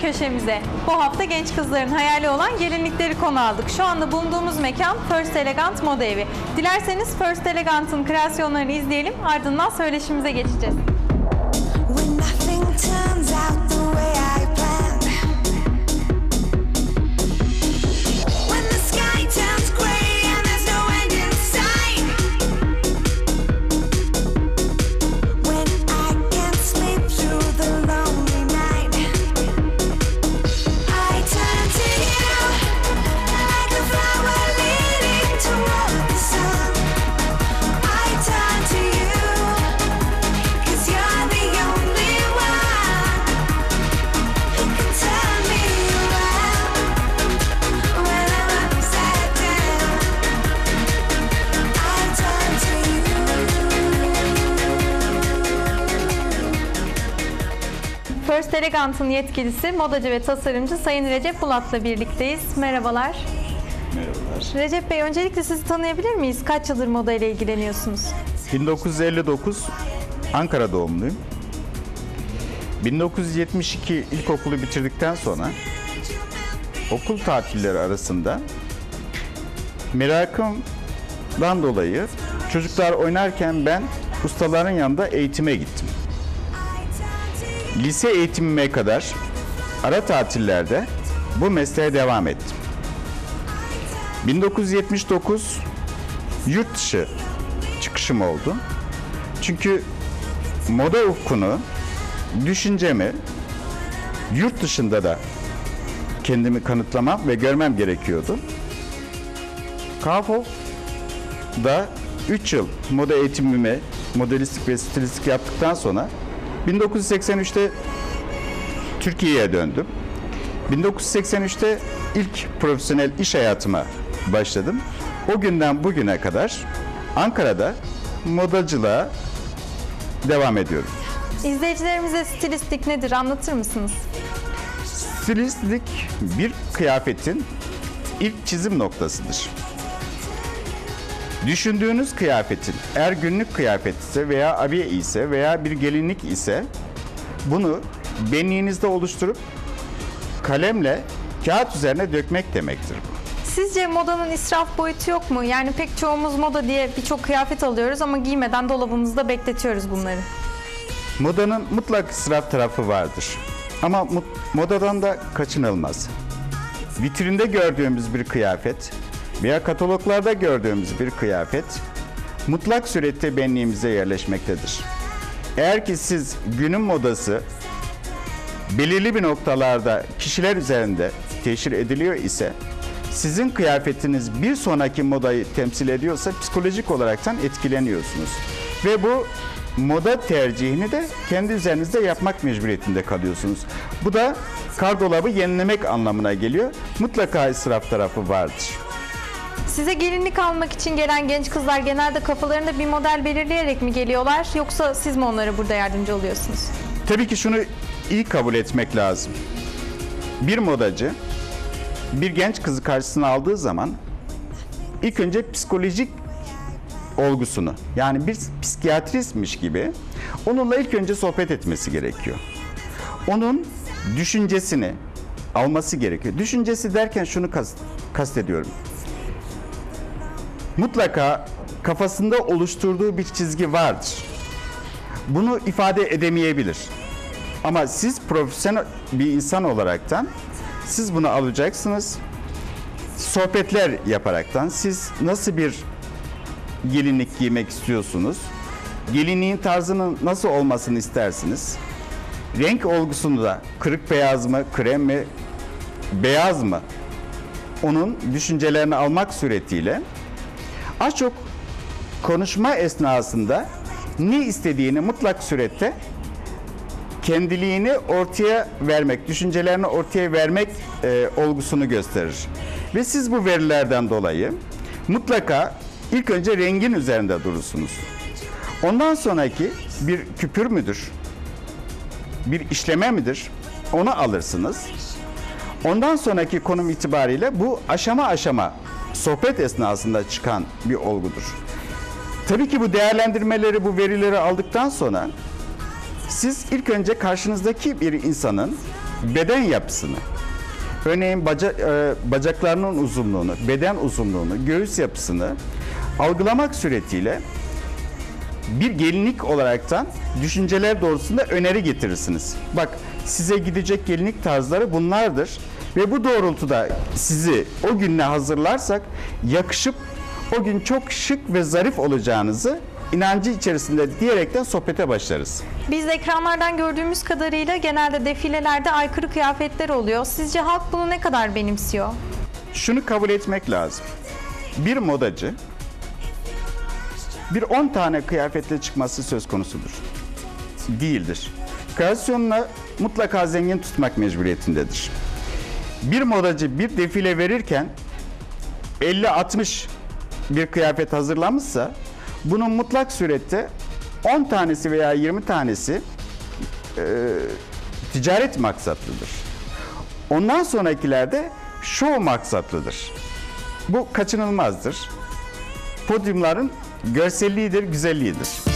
Köşemize. Bu hafta genç kızların hayali olan gelinlikleri konu aldık. Şu anda bulunduğumuz mekan First Elegant Moda Evi. Dilerseniz First Elegant'ın kreasyonlarını izleyelim. Ardından söyleşimize geçeceğiz. First Elegant'ın yetkilisi, modacı ve tasarımcı Sayın Recep Bulat'la birlikteyiz. Merhabalar. Merhabalar. Recep Bey, öncelikle sizi tanıyabilir miyiz? Kaç yıldır moda ile ilgileniyorsunuz? 1959 Ankara doğumluyum. 1972 ilkokulu bitirdikten sonra okul tatilleri arasında merakımdan dolayı çocuklar oynarken ben ustaların yanında eğitime gittim. Lise eğitimime kadar ara tatillerde bu mesleğe devam ettim. 1979 yurt dışı çıkışım oldu. Çünkü moda ufkunu, düşüncemi yurt dışında da kendimi kanıtlamam ve görmem gerekiyordu. Kaufhof.da 3 yıl moda eğitimimi modelistlik ve stilistlik yaptıktan sonra 1983'te Türkiye'ye döndüm. 1983'te ilk profesyonel iş hayatıma başladım. O günden bugüne kadar Ankara'da modacılığa devam ediyorum. İzleyicilerimize stilistlik nedir anlatır mısınız? Stilistlik bir kıyafetin ilk çizim noktasıdır. Düşündüğünüz kıyafetin eğer günlük kıyafet ise veya abiye ise veya bir gelinlik ise bunu benliğinizde oluşturup kalemle kağıt üzerine dökmek demektir bu. Sizce modanın israf boyutu yok mu? Yani pek çoğumuz moda diye birçok kıyafet alıyoruz ama giymeden dolabımızda bekletiyoruz bunları. Modanın mutlak israf tarafı vardır. Ama modadan da kaçınılmaz. Vitrinde gördüğümüz bir kıyafet veya kataloglarda gördüğümüz bir kıyafet mutlak surette benliğimize yerleşmektedir. Eğer ki siz günün modası belirli bir noktalarda kişiler üzerinde teşhir ediliyor ise sizin kıyafetiniz bir sonraki modayı temsil ediyorsa psikolojik olaraktan etkileniyorsunuz. Ve bu moda tercihini de kendi üzerinizde yapmak mecburiyetinde kalıyorsunuz. Bu da kardolabı yenilemek anlamına geliyor. Mutlaka israf tarafı vardır. Size gelinlik almak için gelen genç kızlar genelde kafalarında bir model belirleyerek mi geliyorlar yoksa siz mi onlara burada yardımcı oluyorsunuz? Tabii ki şunu iyi kabul etmek lazım. Bir modacı bir genç kızı karşısına aldığı zaman ilk önce psikolojik olgusunu yani bir psikiyatristmiş gibi onunla ilk önce sohbet etmesi gerekiyor. Onun düşüncesini alması gerekiyor. Düşüncesi derken şunu kast, kastediyorum. Mutlaka kafasında oluşturduğu bir çizgi vardır. Bunu ifade edemeyebilir. Ama siz profesyonel bir insan olaraktan siz bunu alacaksınız. Sohbetler yaparaktan siz nasıl bir gelinlik giymek istiyorsunuz? Gelinliğin tarzının nasıl olmasını istersiniz? Renk olgusunu da kırık beyaz mı, krem mi, beyaz mı? Onun düşüncelerini almak suretiyle az çok konuşma esnasında ne istediğini mutlak surette kendiliğini ortaya vermek, düşüncelerini ortaya vermek e, olgusunu gösterir. Ve siz bu verilerden dolayı mutlaka ilk önce rengin üzerinde durursunuz. Ondan sonraki bir küpür müdür? Bir işleme midir? Onu alırsınız. Ondan sonraki konum itibariyle bu aşama aşama sohbet esnasında çıkan bir olgudur. Tabii ki bu değerlendirmeleri, bu verileri aldıktan sonra siz ilk önce karşınızdaki bir insanın beden yapısını, örneğin baca, e, bacaklarının uzunluğunu, beden uzunluğunu, göğüs yapısını algılamak suretiyle bir gelinlik olaraktan düşünceler doğrultusunda öneri getirirsiniz. Bak size gidecek gelinlik tarzları bunlardır ve bu doğrultuda sizi o günle hazırlarsak yakışıp o gün çok şık ve zarif olacağınızı inancı içerisinde diyerekten sohbete başlarız. Biz ekranlardan gördüğümüz kadarıyla genelde defilelerde aykırı kıyafetler oluyor. Sizce halk bunu ne kadar benimsiyor? Şunu kabul etmek lazım. Bir modacı bir 10 tane kıyafetle çıkması söz konusudur. Değildir. Kreasyonla mutlaka zengin tutmak mecburiyetindedir. Bir modacı bir defile verirken 50-60 bir kıyafet hazırlamışsa bunun mutlak surette 10 tanesi veya 20 tanesi e, ticaret maksatlıdır. Ondan sonrakilerde şov maksatlıdır. Bu kaçınılmazdır. Podyumların görselliğidir, güzelliğidir.